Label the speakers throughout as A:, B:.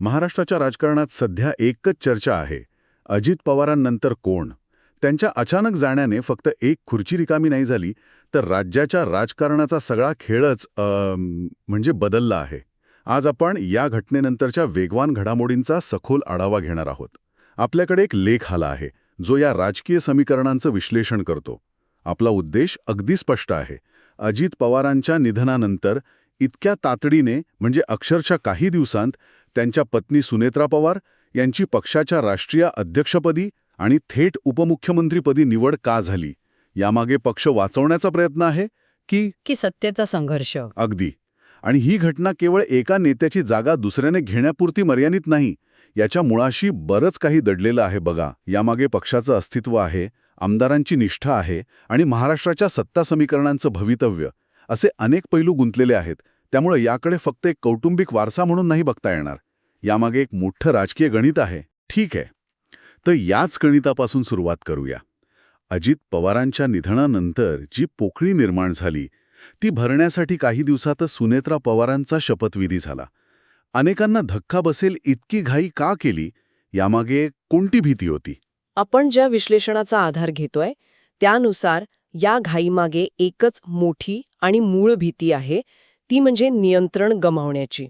A: महाराष्ट्राच्या राजकारणात सध्या एकच चर्चा आहे अजित पवारांनंतर कोण? त्यांच्या अचानक जाण्याने फक्त एक खुर्ची रिकामी नाही झाली तर राज्याच्या राजकारणाचा सगळा खेळच म्हणजे बदलला आहे. आज आपण या घटनेनंतरच्या वेगवान घडामोडींचा सखोल आढावा घेणार आहोत. आपल्याकडे एक लेख आला आहे जो या राजकीय समीकरणांचं विश्लेषण करतो. आपला उद्देश अगदी स्पष्ट आहे. अजित पवारांच्या निधनानंतर इतक्या तातडीने म्हणजे अक्षरशः काही दिवसांत त्यांच्या पत्नी सुनेत्रा पवार यांची पक्षाच्या राष्ट्रीय अध्यक्षपदी आणि थेट उपमुख्यमंत्रीपदी निवड का झाली? यामागे पक्ष वाचवण्याचा प्रयत्न आहे की
B: की सत्तेचा संघर्ष?
A: अगदी. आणि ही घटना केवळ एका नेत्याची जागा दुसऱ्याने घेण्यापुरती मर्यादित नाही याच्या मुळाशी बरंच काही दडलेलं आहे बघा. यामागे पक्षाचं अस्तित्व आहे आमदारांची निष्ठा आहे आणि महाराष्ट्राच्या सत्ता समीकरणांचं भवितव्य असे अनेक पैलू गुंतलेले आहेत. त्यामुळे याकडे फक्त एक कौटुंबिक वारसा म्हणून नाही बघता येणार. यामागे एक मोठं राजकीय गणित आहे. ठीक आहे. तर याच गणितापासून सुरुवात करूया. अजित पवारांच्या निधनानंतर जी पोकळी निर्माण झाली ती भरण्यासाठी काही दिवसातच सुनेत्रा पवारांचा शपथविधी झाला. अनेकांना धक्का बसेल इतकी घाई का केली? यामागे कोणती भीती होती?
C: आपण ज्या विश्लेषणाचा आधार घेतोय त्यानुसार या घाईमागे एकच मोठी आणि मूळ भीती आहे ती म्हणजे नियंत्रण गमावण्याची.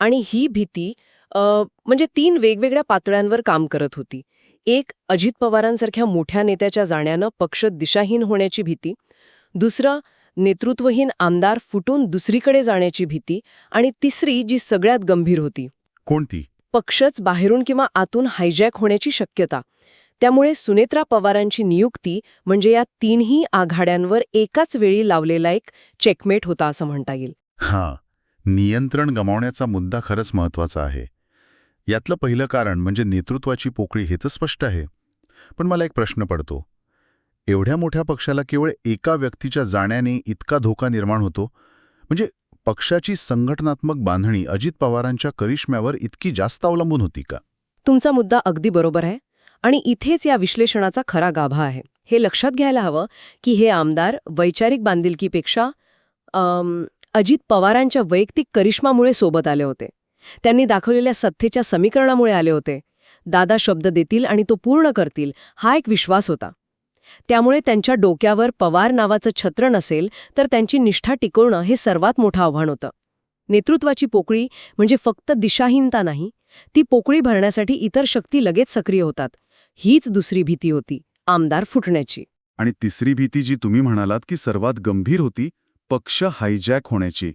C: आणि ही भीती म्हणजे तीन वेगवेगळ्या पातळ्यांवर काम करत होती. एक अजित पवारांसारख्या मोठ्या नेत्याच्या जाण्यानं पक्ष दिशाहीन होण्याची भीती. दुसरं नेतृत्वहीन आमदार फुटून दुसरीकडे जाण्याची भीती. आणि तिसरी जी सगळ्यात गंभीर होती.
A: कोणती?
C: पक्षच बाहेरून किंवा आतून हायजॅक होण्याची शक्यता. त्यामुळे सुनेत्रा पवारांची नियुक्ती म्हणजे या तीनही आघाड्यांवर एकाच वेळी लावलेला एक चेकमेट होता असं म्हणता येईल.
A: हां नियंत्रण गमावण्याचा मुद्दा खरंच महत्त्वाचा आहे. यातलं पहिलं कारण म्हणजे नेतृत्वाची पोकळी हे तर स्पष्ट आहे. पण मला एक प्रश्न पडतो. एवढ्या मोठ्या पक्षाला केवळ एका व्यक्तीच्या जाण्याने इतका धोका निर्माण होतो? म्हणजे पक्षाची संघटनात्मक बांधणी अजित पवारांच्या करिश्म्यावर इतकी जास्त अवलंबून होती का?
C: तुमचा मुद्दा अगदी बरोबर आहे आणि इथेच या विश्लेषणाचा खरा गाभा आहे. हे लक्षात घ्यायला हवं की हे आमदार वैचारिक बांधिलकीपेक्षा अजित पवारांच्या वैयक्तिक करिश्मामुळे सोबत आले होते. त्यांनी दाखवलेल्या सत्तेच्या समीकरणामुळे आले होते. दादा शब्द देतील आणि तो पूर्ण करतील हा एक विश्वास होता. त्यामुळे त्यांच्या डोक्यावर पवार नावाचं छत्र नसेल तर त्यांची निष्ठा टिकवणं हे सर्वात मोठं आव्हान होतं. नेतृत्वाची पोकळी म्हणजे फक्त दिशाहीनता नाही ती पोकळी भरण्यासाठी इतर शक्ती लगेच सक्रिय होतात. हीच दुसरी भीती होती आमदार फुटण्याची.
A: आणि तिसरी भीती जी तुम्ही म्हणालात की सर्वात गंभीर होती पक्ष हायजॅक होण्याची.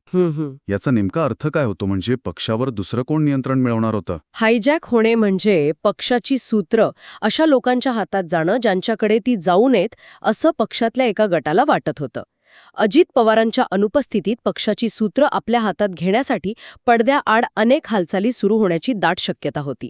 A: याचा नेमका अर्थ काय होतो म्हणजे पक्षावर दुसरं कोण नियंत्रण मिळवणार होतं?
C: हायजॅक होणे म्हणजे पक्षाची सूत्र अशा लोकांच्या हातात जाणं ज्यांच्याकडे ती जाऊ नयेत असं पक्षातल्या एका गटाला वाटत होतं. अजित पवारांच्या अनुपस्थितीत पक्षाची सूत्र आपल्या हातात घेण्यासाठी पडद्याआड अनेक हालचाली सुरू होण्याची दाट शक्यता होती.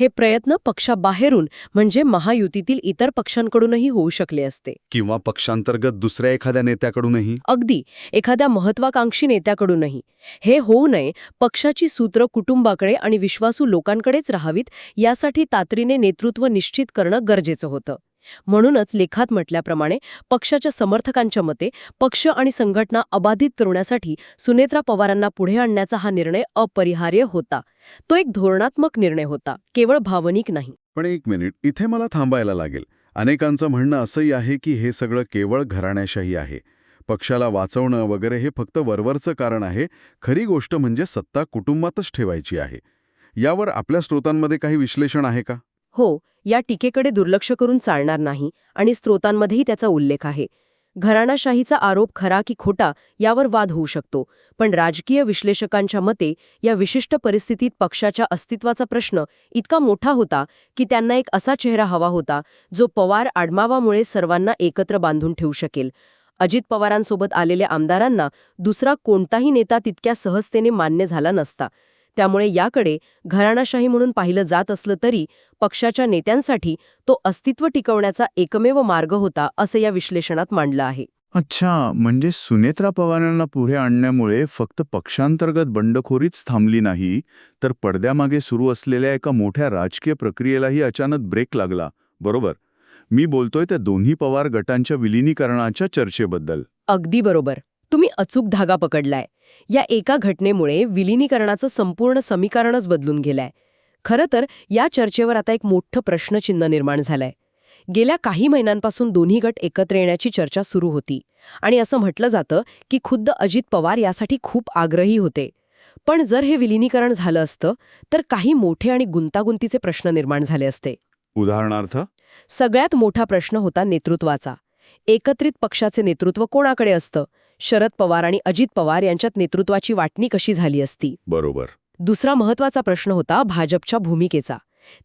C: हे प्रयत्न पक्षाबाहेरून म्हणजे महायुतीतील इतर पक्षांकडूनही होऊ शकले असते.
A: किंवा पक्षांतर्गत दुसऱ्या एखाद्या नेत्याकडूनही?
C: अगदी. एखाद्या महत्वाकांक्षी नेत्याकडूनही. हे होऊ नये पक्षाची सूत्र कुटुंबाकडे आणि विश्वासू लोकांकडेच राहावीत यासाठी तातडीने नेतृत्व निश्चित करणं गरजेचं होतं. म्हणूनच लेखात म्हटल्याप्रमाणे पक्षाच्या समर्थकांच्या मते पक्ष आणि संघटना अबाधित करण्यासाठी सुनेत्रा पवारांना पुढे आणण्याचा हा निर्णय अपरिहार्य होता. तो एक धोरणात्मक निर्णय होता केवळ भावनिक नाही.
A: पण एक मिनिट इथे मला थांबायला लागेल. अनेकांचं म्हणणं असंही आहे की हे सगळं केवळ घराण्याशाही आहे. पक्षाला वाचवणं वगैरे हे फक्त वरवरचं कारण आहे खरी गोष्ट म्हणजे सत्ता कुटुंबातच ठेवायची आहे. यावर आपल्या स्रोतांमध्ये काही विश्लेषण आहे का?
C: हो या टीकेकडे दुर्लक्ष करून चालणार नाही आणि स्रोतांमध्येही त्याचा उल्लेख आहे. घराणाशाहीचा आरोप खरा की खोटा यावर वाद होऊ शकतो पण राजकीय विश्लेषकांच्या मते या विशिष्ट परिस्थितीत पक्षाच्या अस्तित्वाचा प्रश्न इतका मोठा होता की त्यांना एक असा चेहरा हवा होता जो पवार आडमावामुळे सर्वांना एकत्र बांधून ठेवू शकेल. अजित पवारांसोबत आलेल्या आमदारांना दुसरा कोणताही नेता तितक्या सहजतेने मान्य झाला नसता. त्यामुळे याकडे घराणाशाही म्हणून पाहिलं जात असलं तरी पक्षाच्या नेत्यांसाठी तो अस्तित्व टिकवण्याचा एकमेव मार्ग होता असं या विश्लेषणात मांडलं आहे.
D: अच्छा म्हणजे सुनेत्रा पवारांना पुढे आणण्यामुळे फक्त पक्षांतर्गत बंडखोरीच थांबली नाही तर पडद्यामागे सुरू असलेल्या एका मोठ्या राजकीय प्रक्रियेलाही अचानक ब्रेक लागला बरोबर? मी बोलतोय त्या दोन्ही पवार गटांच्या विलिनीकरणाच्या चर्चेबद्दल.
C: अगदी बरोबर. तुम्ही अचूक धागा पकडलाय. या एका घटनेमुळे विलिनीकरणाचं संपूर्ण समीकरणच बदलून गेलंय. खरं तर या चर्चेवर आता एक मोठं प्रश्नचिन्ह निर्माण झालंय. गेल्या काही महिन्यांपासून दोन्ही गट एकत्र येण्याची चर्चा सुरू होती आणि असं म्हटलं जातं की खुद्द अजित पवार यासाठी खूप आग्रही होते. पण जर हे विलिनीकरण झालं असतं तर काही मोठे आणि गुंतागुंतीचे प्रश्न निर्माण झाले असते.
A: उदाहरणार्थ?
C: सगळ्यात मोठा प्रश्न होता नेतृत्वाचा. एकत्रित पक्षाचे नेतृत्व कोणाकडे असतं? शरद पवार आणि अजित पवार यांच्यात नेतृत्वाची वाटणी कशी झाली असती?
A: बरोबर.
C: दुसरा महत्त्वाचा प्रश्न होता भाजपच्या भूमिकेचा.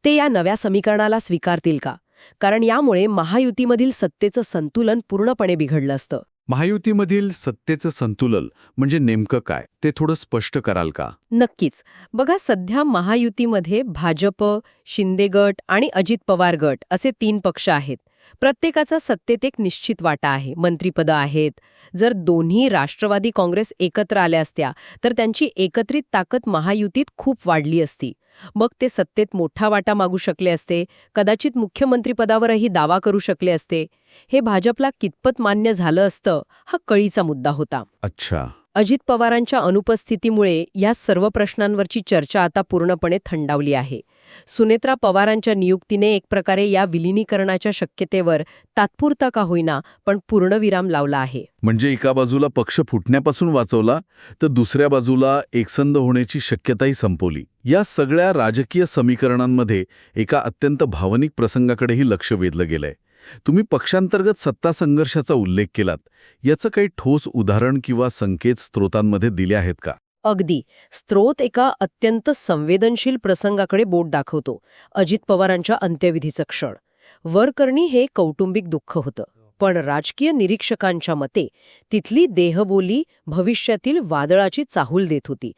C: ते या नव्या समीकरणाला स्वीकारतील का? कारण यामुळे महायुतीमधील सत्तेचं संतुलन पूर्णपणे बिघडलं असतं.
D: महायुतीमधील सत्तेचं संतुलन म्हणजे नेमकं काय? ते थोडं स्पष्ट कराल का?
C: नक्कीच. बघा सध्या महायुतीमध्ये भाजप शिंदे गट आणि अजित पवार गट असे तीन पक्ष आहेत. प्रत्येकाचा सत्तेत एक निश्चित वाटा आहे. मंत्रिपदं आहेत. जर दोन्ही राष्ट्रवादी काँग्रेस एकत्र आल्या असत्या तर त्यांची एकत्रित ताकद महायुतीत खूप वाढली असती. मग ते सत्तेत मोठा वाटा मागू शकले असते कदाचित मुख्यमंत्रीपदावरही दावा करू शकले असते. हे भाजपला कितपत मान्य झालं असतं हा कळीचा मुद्दा होता.
D: अच्छा.
C: अजित पवारांच्या अनुपस्थितीमुळे या सर्व प्रश्नांवरची चर्चा आता पूर्णपणे थंडावली आहे. सुनेत्रा पवारांच्या नियुक्तीने एक प्रकारे या विलिनीकरणाच्या शक्यतेवर तात्पुरता का होईना पण पूर्णविराम लावला आहे.
D: म्हणजे एका बाजूला पक्ष फुटण्यापासून वाचवला तर दुसऱ्या बाजूला एकसंध होण्याची शक्यताही संपवली. या सगळ्या राजकीय समीकरणांमध्ये एका अत्यंत भावनिक प्रसंगाकडेही लक्ष वेधलं गेलंय. तुम्ही पक्षांतर्गत सत्ता संघर्षाचा उल्लेख केलात. याचं काही ठोस उदाहरण किंवा संकेत स्त्रोतांमध्ये दिले आहेत का?
C: अगदी. स्त्रोत एका अत्यंत संवेदनशील प्रसंगाकडे बोट दाखवतो. अजित पवारांच्या अंत्यविधीचं क्षण. वरकर्णी हे कौटुंबिक दुःख होतं. पण राजकीय निरीक्षकांच्या मते तिथली देहबोली भविष्यातील वादळाची चाहूल देत होती.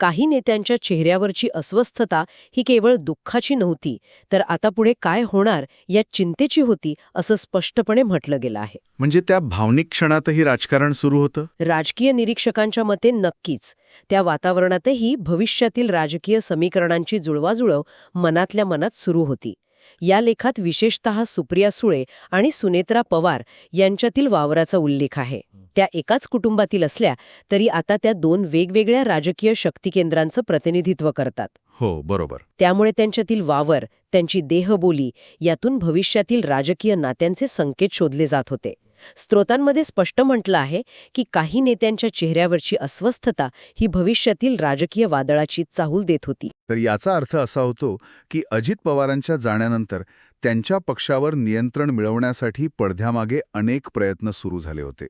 C: काही नेत्यांच्या चेहऱ्यावरची अस्वस्थता ही केवळ दुःखाची नव्हती तर आता पुढे काय होणार या चिंतेची होती असं स्पष्टपणे म्हटलं गेलं आहे.
D: म्हणजे त्या भावनिक क्षणातही राजकारण सुरू होतं?
C: राजकीय निरीक्षकांच्या मते नक्कीच. त्या वातावरणातही भविष्यातील राजकीय समीकरणांची जुळवाजुळव मनातल्या मनात सुरू होती. या लेखात विशेषतः सुप्रिया सुळे आणि सुनेत्रा पवार यांच्यातील वावराचा उल्लेख आहे. त्या एकाच कुटुंबातील असल्या तरी आता त्या दोन वेगवेगळ्या राजकीय शक्तिकेंद्रांचं प्रतिनिधित्व करतात.
D: हो बरोबर.
C: त्यामुळे त्यांच्यातील वावर त्यांची देहबोली यातून भविष्यातील राजकीय नात्यांचे संकेत शोधले जात होते. स्त्रोतांमध्ये स्पष्ट म्हटलं आहे की काही नेत्यांच्या चेहऱ्यावरची अस्वस्थता ही भविष्यातील राजकीय वादळाची चाहूल देत होती.
A: तर याचा अर्थ असा होतो की अजित पवारांच्या जाण्यानंतर त्यांच्या पक्षावर नियंत्रण मिळवण्यासाठी पडद्यामागे अनेक प्रयत्न सुरू झाले होते.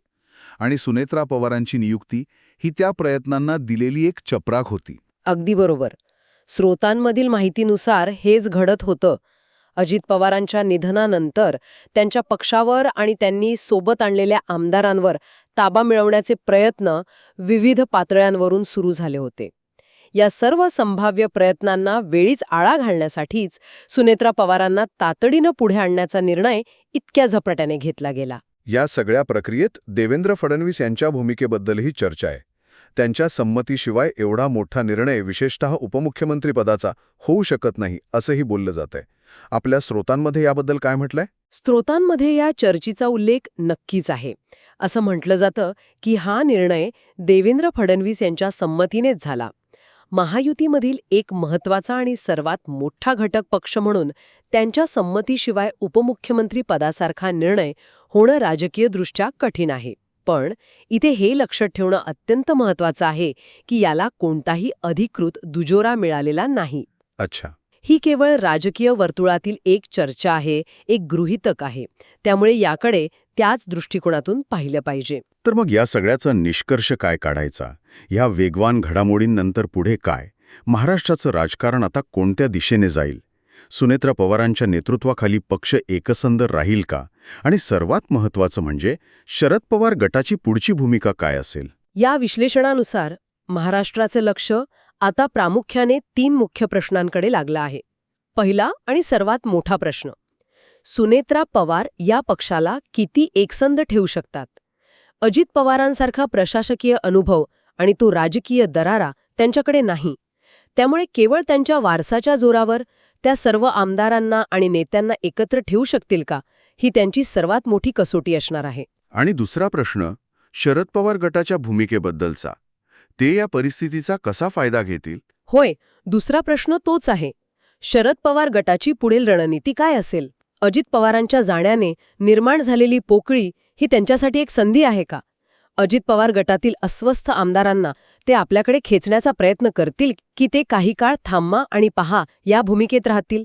A: आणि सुनेत्रा पवारांची नियुक्ती ही त्या प्रयत्नांना दिलेली एक चपराक होती.
C: अगदी बरोबर. स्रोतांमधील माहितीनुसार हेच घडत होतं. अजित पवारांच्या निधनानंतर त्यांच्या पक्षावर आणि त्यांनी सोबत आणलेल्या आमदारांवर ताबा मिळवण्याचे प्रयत्न विविध पातळ्यांवरून सुरू झाले होते. या सर्व संभाव्य प्रयत्नांना वेळीच आळा घालण्यासाठीच सुनेत्रा पवारांना तातडीनं पुढे आणण्याचा निर्णय इतक्या झपाट्याने घेतला गेला.
A: या सगळ्या प्रक्रियेत देवेंद्र फडणवीस यांच्या भूमिकेबद्दलही चर्चा आहे. त्यांच्या संमतीशिवाय एवढा मोठा निर्णय विशेषतः उपमुख्यमंत्रीपदाचा होऊ शकत नाही असंही बोललं जात आहे आपल्या स्रोतांमध्ये याबद्दल काय म्हटलंय?
C: स्त्रोतांमध्ये या चर्चेचा उल्लेख नक्कीच आहे. असं म्हटलं जातं की हा निर्णय देवेंद्र फडणवीस यांच्या संमतीनेच झाला. महायुतीमधील एक महत्त्वाचा आणि सर्वात मोठा घटक पक्ष म्हणून त्यांच्या संमतीशिवाय उपमुख्यमंत्री पदासारखा निर्णय होणं राजकीयदृष्ट्या कठीण आहे. पण इथे हे लक्षात ठेवणं अत्यंत महत्वाचं आहे की याला कोणताही अधिकृत दुजोरा मिळालेला नाही.
A: अच्छा.
C: ही केवळ राजकीय वर्तुळातील एक चर्चा आहे एक गृहितक आहे. त्यामुळे याकडे त्याच दृष्टिकोनातून पाहिलं पाहिजे.
A: तर मग या सगळ्याचा निष्कर्ष काय काढायचा? ह्या वेगवान घडामोडींनंतर पुढे काय? महाराष्ट्राचं राजकारण आता कोणत्या दिशेने जाईल? सुनेत्रा पवारांच्या नेतृत्वाखाली पक्ष एकसंध राहील का? आणि सर्वात महत्त्वाचं म्हणजे शरद पवार गटाची पुढची भूमिका काय असेल?
C: या विश्लेषणानुसार महाराष्ट्राचं लक्ष आता प्रामुख्याने तीन मुख्य प्रश्नांकडे लागलं आहे. पहिला आणि सर्वात मोठा प्रश्न. सुनेत्रा पवार या पक्षाला किती एकसंध ठेवू शकतात? अजित पवारांसारखा प्रशासकीय अनुभव आणि तो राजकीय दरारा त्यांच्याकडे नाही. त्यामुळे केवळ त्यांच्या वारसाच्या जोरावर त्या सर्व आमदारांना आणि नेत्यांना एकत्र ठेवू शकतील का? ही त्यांची सर्वात मोठी कसोटी असणार आहे.
A: आणि दुसरा प्रश्न शरद पवार गटाच्या भूमिकेबद्दलचा. ते या परिस्थितीचा कसा फायदा घेतील?
C: होय दुसरा प्रश्न तोच आहे. शरद पवार गटाची पुढील रणनीती काय असेल? अजित पवारांच्या जाण्याने निर्माण झालेली पोकळी ही त्यांच्यासाठी एक संधी आहे का? अजित पवार गटातील अस्वस्थ आमदारांना ते आपल्याकडे खेचण्याचा प्रयत्न करतील की ते काही काळ थांबा आणि पहा या भूमिकेत राहतील?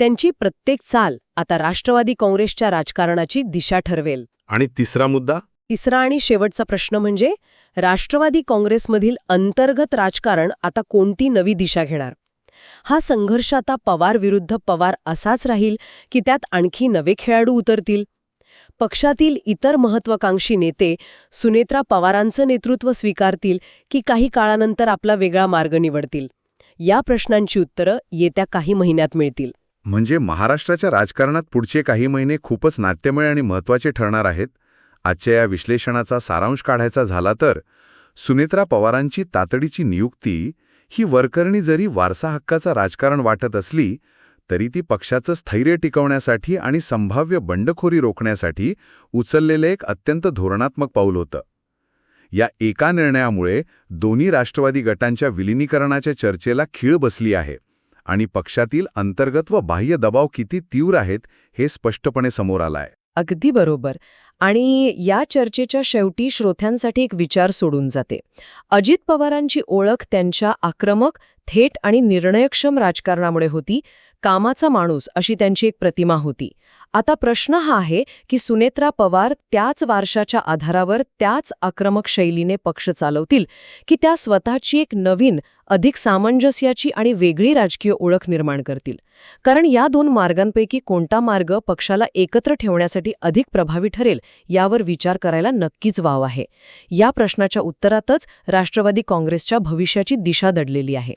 C: त्यांची प्रत्येक चाल आता राष्ट्रवादी काँग्रेसच्या राजकारणाची दिशा ठरवेल.
A: आणि तिसरा मुद्दा?
C: तिसरा आणि शेवटचा प्रश्न म्हणजे राष्ट्रवादी काँग्रेसमधील अंतर्गत राजकारण आता कोणती नवी दिशा घेणार? हा संघर्ष आता पवार विरुद्ध पवार असाच राहील की त्यात आणखी नवे खेळाडू उतरतील? पक्षातील इतर महत्वाकांक्षी नेते सुनेत्रा पवारांचं नेतृत्व स्वीकारतील की काही काळानंतर आपला वेगळा मार्ग निवडतील? या प्रश्नांची उत्तरं येत्या काही महिन्यात मिळतील.
A: म्हणजे महाराष्ट्राच्या राजकारणात पुढचे काही महिने खूपच नाट्यमय आणि महत्त्वाचे ठरणार आहेत? आजच्या या विश्लेषणाचा सारांश काढायचा झाला तर सुनेत्रा पवारांची तातडीची नियुक्ती ही वरकरणी जरी वारसा हक्काचा राजकारण वाटत असली तरी ती पक्षाचं स्थैर्य टिकवण्यासाठी आणि संभाव्य बंडखोरी रोखण्यासाठी उचललेलं एक अत्यंत धोरणात्मक पाऊल होतं. या एका निर्णयामुळे दोन्ही राष्ट्रवादी गटांच्या विलिनीकरणाच्या चर्चेला खीळ बसली आहे आणि पक्षातील अंतर्गत व बाह्य दबाव किती तीव्र आहेत हे स्पष्टपणे समोर आलाय.
C: अगदी बरोबर. आणि या चर्चेच्या शेवटी श्रोत्यांसाठी एक विचार सोडून जाते. अजित पवारांची ओळख त्यांच्या आक्रमक थेट आणि निर्णयक्षम राजकारणामुळे होती. कामाचा माणूस अशी त्यांची एक प्रतिमा होती. आता प्रश्न हा आहे की सुनेत्रा पवार त्याच वारशाच्या आधारावर त्याच आक्रमक शैलीने पक्ष चालवतील की त्या स्वतःची एक नवीन अधिक सामंजस्याची आणि वेगळी राजकीय ओळख निर्माण करतील? कारण या दोन मार्गांपैकी कोणता मार्ग पक्षाला एकत्र ठेवण्यासाठी अधिक प्रभावी ठरेल यावर विचार करायला नक्कीच वाव आहे. या प्रश्नाच्या उत्तरातच राष्ट्रवादी काँग्रेसच्या भविष्याची दिशा दडलेली आहे.